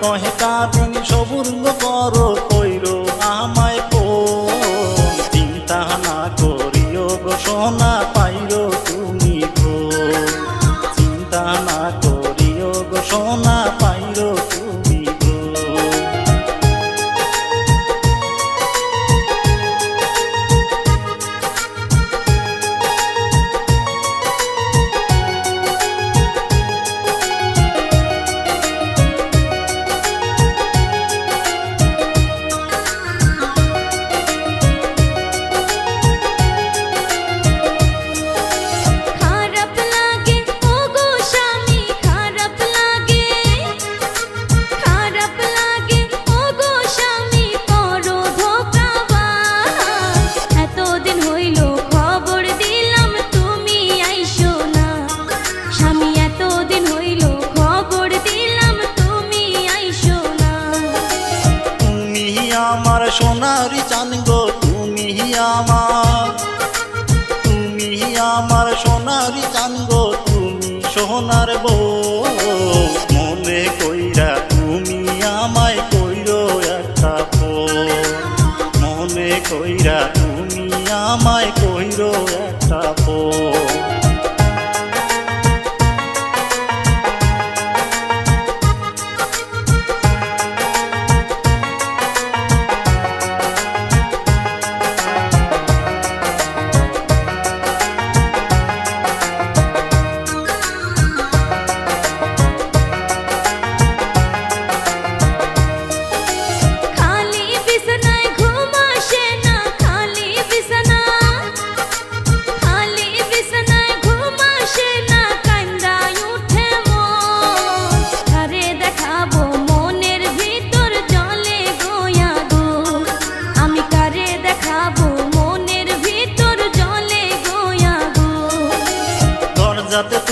কহেটা দিন সবুর করো কইর আমায় কো। চিন্তা না করিও গো, সোনা পাইর তুমি গো। চিন্তা না করিও গো, সোনা আমার। তুমি আমার সোনারি চান তুমি সোনার বউ। মনে কইরা তুমি আমায় কইরো একটা মনে কইরা তুমি আমায় কইরো একটা ফোন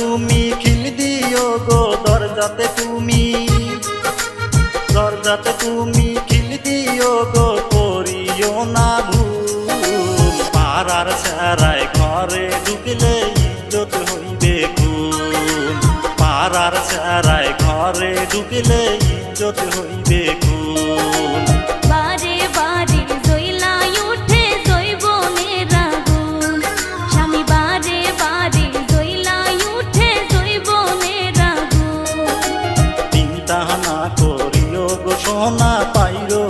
তুমি খিল দিও গো দরজাতে তুমি। দরজাতে তুমি খিল দিও গো, করিও না ভুল। পাড়ার সারায় ঘরে ঢুকলে ইজ্জত হইবে খুন পাড়ার সারায় ঘরে ঢুকলে ইজ্জত হইবে করিও গো সোনা পাইরো